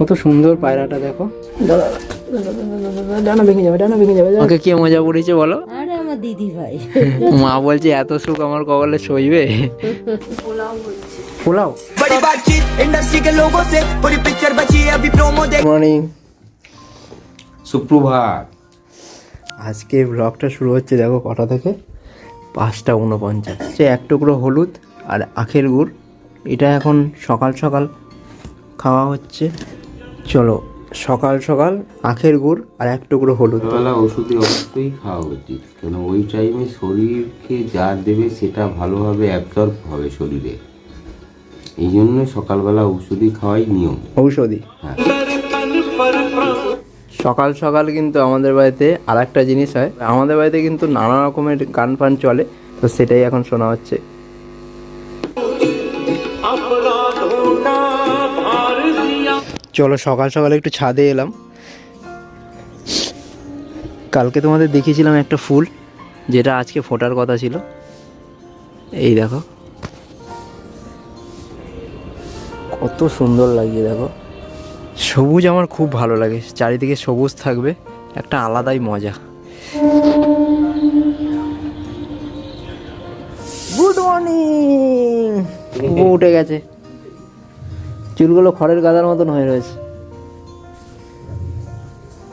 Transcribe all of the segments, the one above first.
কত সুন্দর পায়রাটা দেখো। যাবে যাবে কে মজা বলো? ভাই। মা বলছে এত সুখ আমার সইবে? আজকে ব্লগটা শুরু হচ্ছে দেখো কটা থেকে? পাঁচটা উনপঞ্চাশ। সে এক টুকরো হলুদ আর আখের গুড়। এটা এখন সকাল সকাল খাওয়া হচ্ছে। চলো সকাল সকাল আখের গুড় আর এক টুকরো হলুদ। সকালবেলা ওষুধে অবশ্যই খাওয়া উচিত কেন ওই টাইমে শরীরকে যা দেবে সেটা ভালোভাবে অ্যাবজর্ব হবে শরীরে। এই জন্য সকালবেলা ওষুধই খাওয়াই নিয়ম। ঔষধি হ্যাঁ। সকাল সকাল কিন্তু আমাদের বাড়িতে আর একটা জিনিস হয়। আমাদের বাড়িতে কিন্তু নানা রকমের গান ফান চলে তো সেটাই এখন শোনা হচ্ছে। চলো সকাল সকাল একটু ছাদে এলাম। কালকে তোমাদের দেখিয়েছিলাম একটা ফুল যেটা আজকে ফোটার কথা ছিল। এই দেখো। কত সুন্দর লাগছে দেখো। সবুজ আমার খুব ভালো লাগে চারিদিকে সবুজ থাকবে একটা আলাদাই মজা। গুড মর্নিং উঠে গেছে। চুলগুলো খড়ের গাদার মতন হয়ে রয়েছে।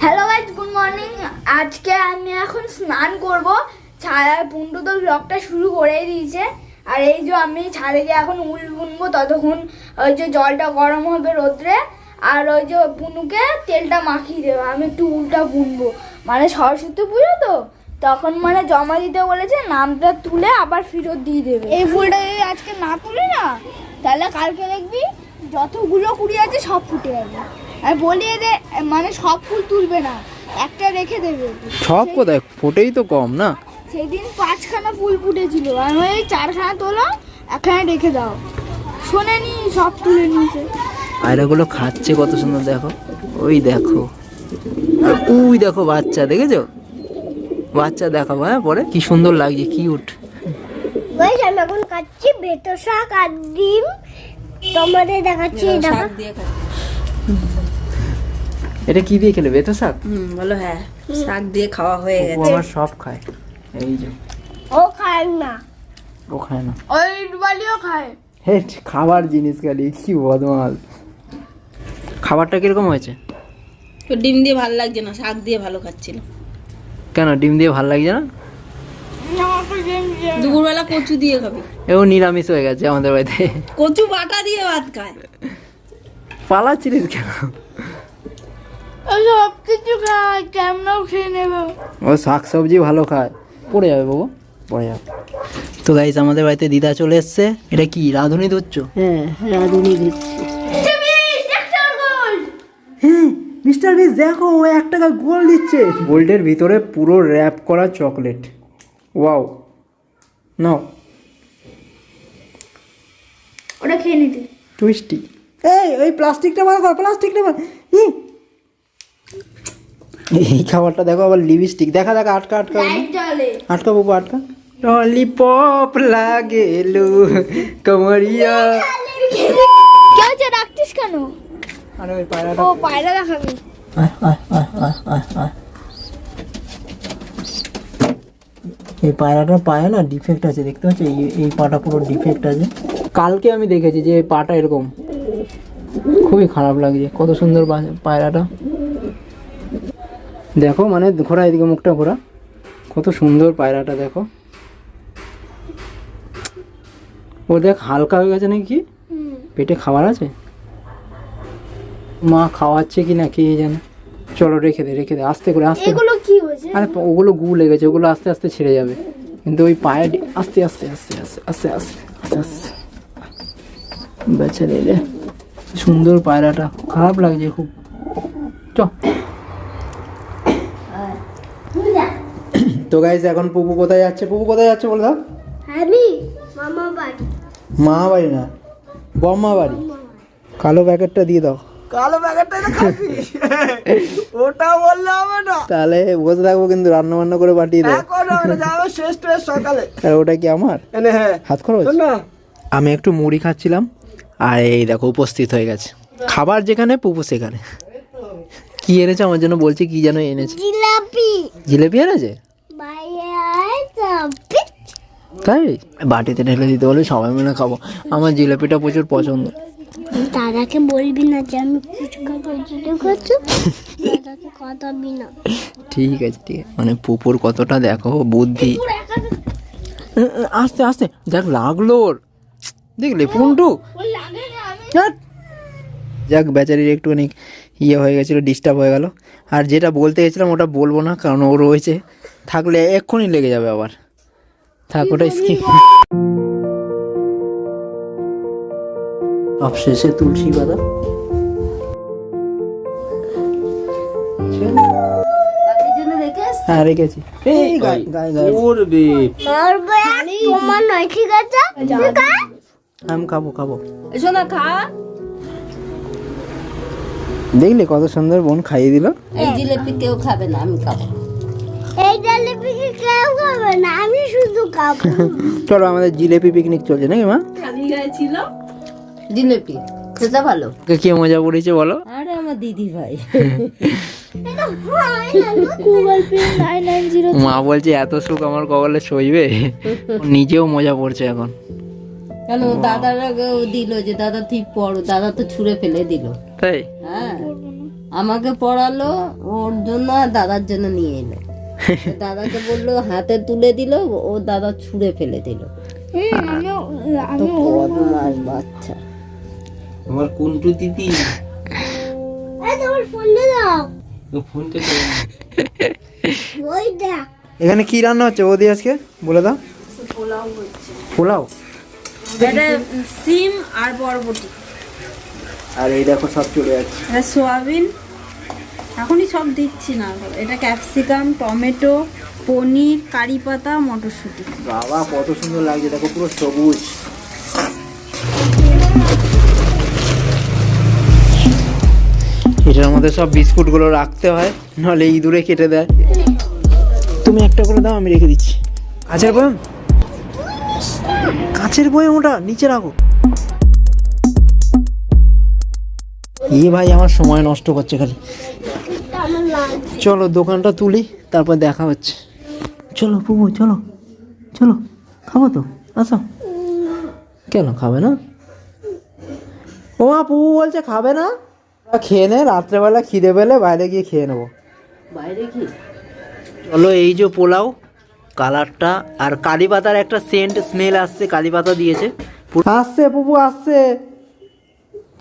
হ্যালো গাইজ গুড মর্নিং আজকে আমি এখন স্নান করব। ছায়া পুন্টু তো ব্লগটা শুরু করেই দিয়েছে। আর এই যে আমি ছাদে গিয়ে এখন উল বুনবো ততক্ষণ ওই যে জলটা গরম হবে রোদ্রে। আর ওই যে পুনুকে তেলটা মাখিয়ে দেবে। আমি একটু উলটা বুনবো। মানে সরস্বতী পুজো তো? তখন মানে জমা দিতে বলেছে নামটা তুলে আবার ফেরত দিয়ে দেবে। এই ফুলটা যদি আজকে না তুলি না তাহলে কালকে দেখবি যতগুলো কুড়ি আছে সব ফুটে যাবে। আর বলিয়ে দে মানে সব ফুল তুলবে না একটা রেখে দেবে। সব কোথায়? ফুটেই তো কম না? সেদিন পাঁচখানা ফুল ফুটেছিল আর ওই চারখানা তোলো একখানা রেখে দাও। শোনেনি সব তুলে নিয়েছে। আয়রাগুলো খাচ্ছে কত সুন্দর দেখো। ওই দেখো। ওই দেখো বাচ্চা দেখেছ? বাচ্চা দেখাবো হ্যাঁ পরে। কি সুন্দর লাগছে কিউট ওই এখন খাচ্ছি বেতো শাক আর ডিম তোমাদের দেখাচ্ছি দেখো। এটা কি দিয়ে খেলে বেতো শাক? হুম বলো হ্যাঁ শাক দিয়ে খাওয়া হয়ে ও গেছে। আমার সব খায়। এই যে। ও খায় না। ও খায় না। ওই ডুবালিও খায়। হেট খাবার জিনিস খালি কি বদমাল খাবারটা কীরকম হয়েছে? তো ডিম দিয়ে ভালো লাগছে না শাক দিয়ে ভালো খাচ্ছিল। কেন ডিম দিয়ে ভালো লাগছে না? দুপুরবেলা কচু দিয়ে খাবি। এও নিরামিষ হয়ে গেছে আমাদের বাড়িতে। কচু বাটা দিয়ে ভাত খায়। পালাচ্ছিলিস কেন? ওই সব কিছু খায় কেমনও খেয়ে নেবে। ও শাক সবজি ভালো খায়। পড়ে যাবে বাবু পড়ে যাবে। তো গাইস আমাদের বাড়িতে দিদা চলে এসছে। এটা কি রাঁধুনি ধরছ? হ্যাঁ রাঁধুনি দিচ্ছি হ্যাঁ মিস্টার বিস দেখো ও এক টাকা গোল দিচ্ছে। গোল্ডের ভিতরে পুরো র্যাপ করা চকলেট ওয়াও নাও। ওটা খেয়ে নিতে। টুইস্টি এই ওই প্লাস্টিকটা বার কর প্লাস্টিকটা বার! এই খাবারটা দেখো আবার লিপস্টিক দেখা দেখা আটকা আটকা আটকা বাবু আটকা। ললিপপ লাগেলু কমরিয়া। কে হচ্ছে ডাকছিস কেন? আরে ওই পায়রাটা। ও পায়রা দেখাবি। এই পায়রাটার পায়ে না ডিফেক্ট আছে, দেখতে পাচ্ছ? এই এই পাটা পুরো ডিফেক্ট আছে। কালকে আমি দেখেছি যে পাটা এরকম। খুবই খারাপ লাগছে, কত সুন্দর পায়রাটা। দেখো মানে ঘোরা এদিকে মুখটা ঘোরা। কত সুন্দর পায়রাটা, দেখো। ও দেখ, হালকা হয়ে গেছে নাকি? পেটে খাবার আছে? মা খাওয়াচ্ছে কি না কে জানে? চলো রেখে দে রেখে দে, আস্তে করে, আস্তে কি হয়েছে? আরে ওগুলো গু লেগেছে ওগুলো আস্তে আস্তে ছেড়ে যাবে। কিন্তু ওই পায়ে আস্তে আস্তে আস্তে আস্তে আস্তে আস্তে আস্তে আস্তে। বেছে নিলে সুন্দর পায়রাটা। খারাপ লাগছে খুব। চ। তো গাইজ এখন পুপু কোথায় যাচ্ছে? পুপু কোথায় যাচ্ছে বলে দাও আমি মামা বাড়ি। মা বাড়ি না বম্মা বাড়ি। কালো প্যাকেটটা দিয়ে দাও। কালো প্যাকেটটা তো খাবি। ওটা বললে হবে না। তাহলে বসে থাকব কিন্তু রান্না বান্না করে পাঠিয়ে দাও এখন আমরা যাব শেষ টেস সকালে। আর ওটা কি আমার? এনে হ্যাঁ। হাত খরচ? না। আমি একটু মুড়ি খাচ্ছিলাম আর এই দেখো উপস্থিত হয়ে গেছে। খাবার যেখানে পুপু সেখানে। কি এনেছে আমার জন্য বলছে কি যেন এনেছে? জিলাপি। জিলেপি এনেছে তাই? বাটিতে ঢেলে দিতে বলে সবাই মিলে খাব। আমার জিলেপিটা প্রচুর পছন্দ। দাদাকে বলবি না যে আমি ফুচকা করছি দাদাকে কথা না। ঠিক আছে ঠিক আছে। মানে পুপুর কতটা দেখো বুদ্ধি। আস্তে আস্তে। দেখ লাগল ওর। দেখলে ধ্যাৎ। যাক বেচারির একটুখানি ইয়ে হয়ে গেছিল ডিস্টার্ব হয়ে গেল। আর যেটা বলতে গেছিলাম ওটা বলব না কারণ ও রয়েছে। থাকলে এক্ষুনি লেগে যাবে আবার। থাক ওটা স্কিপ সবশেষে তুলসী পাতা হ্যাঁ রেখেছি এই গায়ে গায়ে গায়ে করবে করবে তোমার নয় ঠিক আছে আমি খাব খাব শোনা খা দেখলে কত সুন্দর বোন খাইয়ে দিল এই জিলেপি কেউ খাবে না আমি খাব এই জিলিপিকে কেউ খাবে না আমি শুধু খাব চলো আমাদের জিলেপি পিকনিক চলছে নাকি মা খালি গায়ে ছিল জিলেপি খেতে ভালো। কে কে মজা পড়েছে বলো? আরে আমার দিদি ভাই। মা বলছে এত সুখ আমার কপালে সইবে? নিজেও মজা পড়ছে এখন। কেন দাদারা দিল যে দাদা ঠিক পড়ো দাদা তো ছুঁড়ে ফেলে দিল। তাই? হ্যাঁ। আমাকে পড়ালো ওর জন্য আর দাদার জন্য নিয়ে এলো। দাদাকে বলল হাতে তুলে দিল ও দাদা ছুঁড়ে ফেলে দিল। বাচ্চা। আমার কুন্টু দিদি তোমার ফোন দাও। ফোনটা ওই দেখ। এখানে কি রান্না হচ্ছে বৌদি আজকে? বলে দাও। পোলাও? এটা সিম আর বরবটি। আর এই দেখো সব চলে যাচ্ছে। এটা সোয়াবিন। এখনই সব দিচ্ছি না। এটা ক্যাপসিকাম টমেটো পনির কারি পাতা মটরশুঁটি। বাবা কত সুন্দর লাগছে। দেখো পুরো সবুজ। এটার মধ্যে সব বিস্কুটগুলো রাখতে হয়, নাহলে ইঁদুরে কেটে দেয়। তুমি একটা করে দাও, আমি রেখে দিচ্ছি। কাঁচের বয়ম? কাঁচের বয়ম ওটা, নিচে রাখো। ই ভাই, আমার সময় নষ্ট করছে খালি। চলো, দোকানটা তুলি, তারপর দেখা হচ্ছে। চলো পুবু চলো চলো, খাব তো, আসো। কেন, খাবে না? ও মা পুবু বলছে খাবে না? খেয়ে নে রাত্রেবেলা খিদে পেলে বাইরে গিয়ে খেয়ে নেব। বাইরে কি? চলো এই যে পোলাও কালারটা আর কারি পাতার একটা সেন্ট স্মেল আসছে কারি পাতা দিয়েছে। আসছে পুপু আসছে।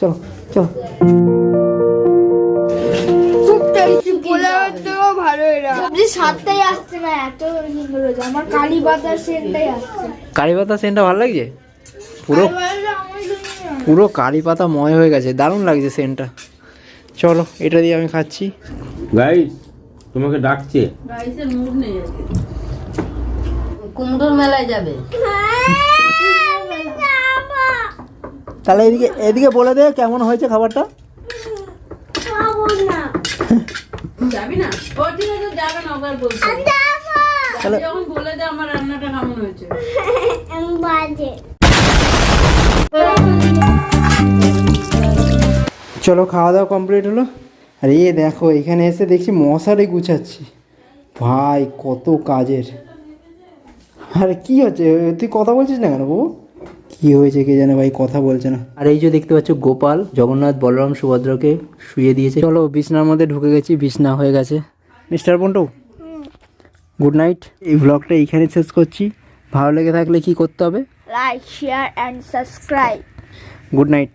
চলো চলো। সবজি স্বাদটাই আসছে না এত সুন্দর হয়েছে। আমার কালী পাতার সেন্টটাই আসছে। কারি পাতা সেন্টটা ভালো লাগছে? পুরো পুরো কারি পাতা ময় হয়ে গেছে দারুণ লাগছে সেন্টটা চলো এটা দিয়ে আমি খাচ্ছি। গাইস তোমাকে ডাকছে। কুমড়োর মেলায় যাবে। তাহলে এদিকে এদিকে বলে দে কেমন হয়েছে খাবারটা। যাবি না? ও ঠিক আছে যাবে না ওকে আর তাহলে যখন বলে দে আমার রান্নাটা কেমন হয়েছে। বাজে। চলো খাওয়া দাওয়া কমপ্লিট হলো। আর এ দেখো এখানে এসে দেখছি মশারি গুছাচ্ছি। ভাই কত কাজের। আরে কি হচ্ছে? তুই কথা বলছিস না কেন বাবু? কি হয়েছে কে জানে ভাই কথা বলছে না। আর এই যে দেখতে পাচ্ছ গোপাল জগন্নাথ বলরাম সুভদ্রকে শুয়ে দিয়েছে। চলো বিছনার মধ্যে ঢুকে গেছি বিছনা হয়ে গেছে। মিস্টার পন্টু গুড নাইট এই ব্লগটা এইখানে শেষ করছি। ভালো লেগে থাকলে কি করতে হবে? Like share and subscribe good night